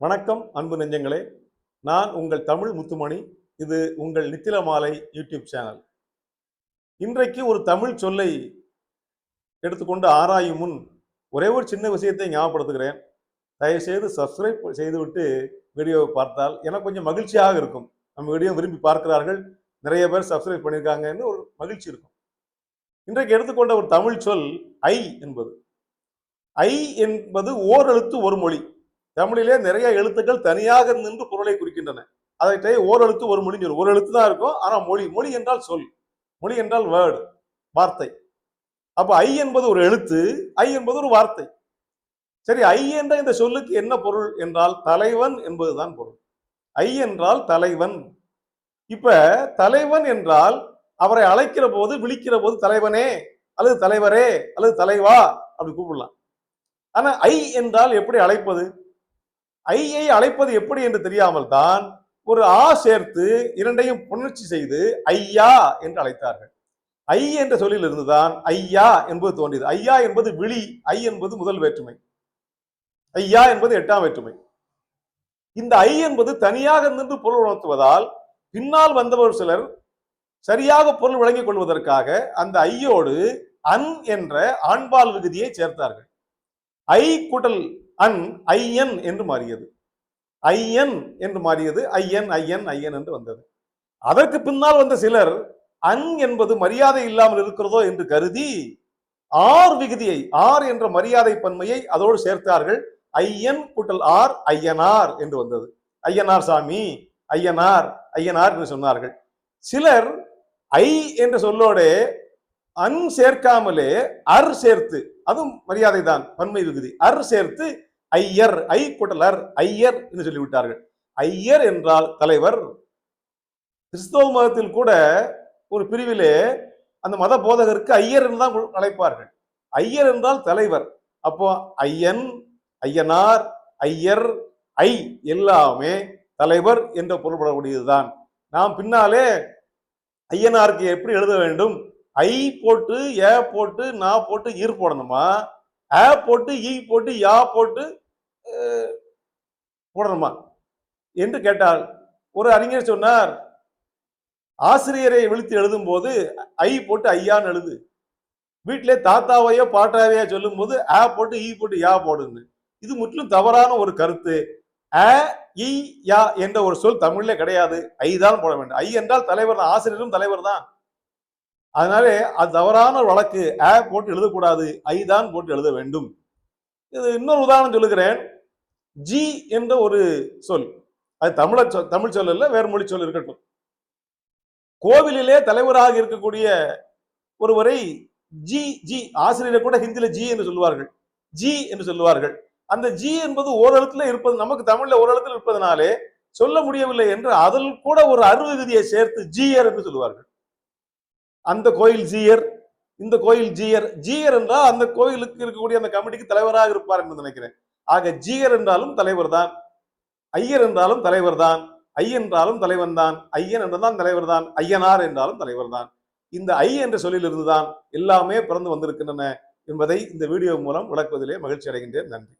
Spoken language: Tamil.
வணக்கம் அன்பு நெஞ்சங்களே. நான் உங்கள் தமிழ் முத்துமணி. இது உங்கள் நித்தில மாலை யூடியூப் சேனல். இன்றைக்கு ஒரு தமிழ் சொல்லை எடுத்துக்கொண்டு ஆராயும் முன் ஒரே ஒரு சின்ன விஷயத்தை ஞாபகப்படுத்துகிறேன். தயவுசெய்து சப்ஸ்கிரைப் செய்துவிட்டு வீடியோவை பார்த்தால் எனக்கு கொஞ்சம் மகிழ்ச்சியாக இருக்கும். நம்ம வீடியோ விரும்பி பார்க்கிறார்கள். நிறைய பேர் சப்ஸ்கிரைப் பண்ணியிருக்காங்கன்னு ஒரு மகிழ்ச்சி இருக்கும். இன்றைக்கு எடுத்துக்கொண்ட ஒரு தமிழ் சொல் ஐ என்பது. ஐ என்பது ஓரெழுத்து ஒரு மொழி. தமிழிலே நிறைய எழுத்துக்கள் தனியாக நின்று பொருளை குறிக்கின்றன. அதை ஓரெழுத்து ஒரு மொழி சொல்லு ஒரு எழுத்து தான் இருக்கும். ஆனால் மொழி மொழி என்றால் சொல். மொழி என்றால் வேர்டு வார்த்தை. அப்போ ஐ என்பது ஒரு எழுத்து ஐ என்பது ஒரு வார்த்தை. சரி ஐ என்ற இந்த சொல்லுக்கு என்ன பொருள் என்றால் தலைவன் என்பதுதான் பொருள். ஐ என்றால் தலைவன். இப்ப தலைவன் என்றால் அவரை அழைக்கிற போது விழிக்கிற போது தலைவனே அல்லது தலைவரே அல்லது தலைவா அப்படி கூப்பிடலாம். ஆனா ஐ என்றால் எப்படி அழைப்பது? ஐயை அழைப்பது எப்படி என்று தெரியாமல் தான் ஒரு ஆ சேர்த்து இரண்டையும் புணர்ச்சி செய்து ஐயா என்று அழைத்தார்கள். ஐ என்ற சொல்லில் இருந்துதான் ஐயா என்பது தோன்றியது. ஐயா என்பது விழி ஐ என்பது முதல் வேற்றுமை. ஐயா என்பது எட்டாம் வேற்றுமை. இந்த ஐ என்பது தனியாக நின்று பொருள் உணர்த்துவதால் பின்னால் வந்தவர் சிலர் சரியாக பொருள் விளங்கிக் கொள்வதற்காக அந்த ஐயோடு அன் என்ற ஆண்பால் விகுதியை சேர்த்தார்கள். ஐ கூட்டல் அன் ஐஎன் என்று மாறியது. ஐஎன் என்று மாறியது. ஐஎன் ஐயன் ஐஎன் என்று வந்தது. அதற்கு பின்னால் வந்த சிலர் அன் என்பது மரியாதை இல்லாமல் இருக்கிறதோ என்று கருதி ஆர் விகுதியை ஆர் என்ற மரியாதை பன்மையை அதோடு சேர்த்தார்கள். ஐயன் கூட்டல் ஆர் ஐயனார் என்று வந்தது. ஐயனார் சாமி ஐயனார் ஐயனார் என்று சொன்னார்கள். சிலர் ஐ என்ற சொல்லோட அன் சேர்க்காமலே அர் சேர்த்து அதுவும் மரியாதை தான் பன்மை விகுதி. அர் சேர்த்து ஐயர் ஐ கூட்டலர் ஐயர் என்று சொல்லிவிட்டார்கள். ஐயர் என்றால் தலைவர். கிறிஸ்தவ மதத்தில் கூட ஒரு பிரிவிலே அந்த மத போதகருக்கு ஐயர் என்று தான் அழைப்பார்கள். ஐயர் என்றால் தலைவர். அப்போ ஐயன் ஐயனார் ஐயர் ஐ எல்லாமே தலைவர் என்ற பொருள்படக்கூடியதுதான். நாம் பின்னாலே ஐயனாருக்கு எப்படி எழுத வேண்டும்? ஐ போட்டு ஏ போட்டு நான் போட்டு ஈர் போடணுமா? ஆ போட்டு ஈ போட்டு யா போட்டு போடணுமா? என்று கேட்டால் ஒரு அறிஞர் சொன்னார் ஆசிரியரை விழித்து எழுதும் போது ஐ போட்டு ஐயான்னு எழுது. வீட்டிலே தாத்தாவையோ பாட்டாவையோ சொல்லும் போது ஆ போட்டு ஈ போட்டு யா போடுன்னு. இது முற்றிலும் தவறான ஒரு கருத்து. அ இ யா என்ற ஒரு சொல் தமிழ்ல கிடையாது. ஐ தான் போட வேண்டும். ஐ என்றால் தலைவர் தான். ஆசிரியரும் தலைவர் தான். அதனாலே அது தவறான ஒரு வழக்கு. ஆ போட்டு எழுதக்கூடாது. ஐ தான் போட்டு எழுத வேண்டும். இது இன்னொரு உதாரணம் சொல்லுகிறேன். ஜி என்ற ஒரு சொல். அது தமிழ சொல் தமிழ் சொல் இல்லை வேறு மொழி சொல் இருக்கட்டும். கோவிலிலே தலைவராக இருக்கக்கூடிய ஒருவரை ஜி ஜி ஆசிரியரை கூட ஹிந்தியில ஜி என்று சொல்லுவார்கள். ஜி என்று சொல்லுவார்கள். அந்த ஜி என்பது ஓரெழுத்துல இருப்பது நமக்கு தமிழ்ல ஓரெழுத்துல இருப்பதனாலே சொல்ல முடியவில்லை என்று அதில் கூட ஒரு அருவிகுதியை சேர்த்து ஜியர் என்று சொல்லுவார்கள். அந்த கோயில் ஜீயர் இந்த கோயில் ஜியர் ஜியர் என்றால் அந்த கோயிலுக்கு இருக்கக்கூடிய அந்த கமிட்டிக்கு தலைவராக இருப்பார் என்று நினைக்கிறேன். ஆக ஜீயர் என்றாலும் தலைவர் தான் ஐயர் என்றாலும் தலைவர் தான் ஐ என்றாலும் தலைவன் தான் ஐயன் என்றுதான் தலைவர் தான் ஐயனார் என்றாலும் தலைவர் தான். இந்த ஐ என்ற சொல்லிலிருந்து தான் எல்லாமே பிறந்து வந்திருக்கின்றன என்பதை இந்த வீடியோ மூலம் விளக்குவதிலே மகிழ்ச்சி அடைகின்றேன். நன்றி.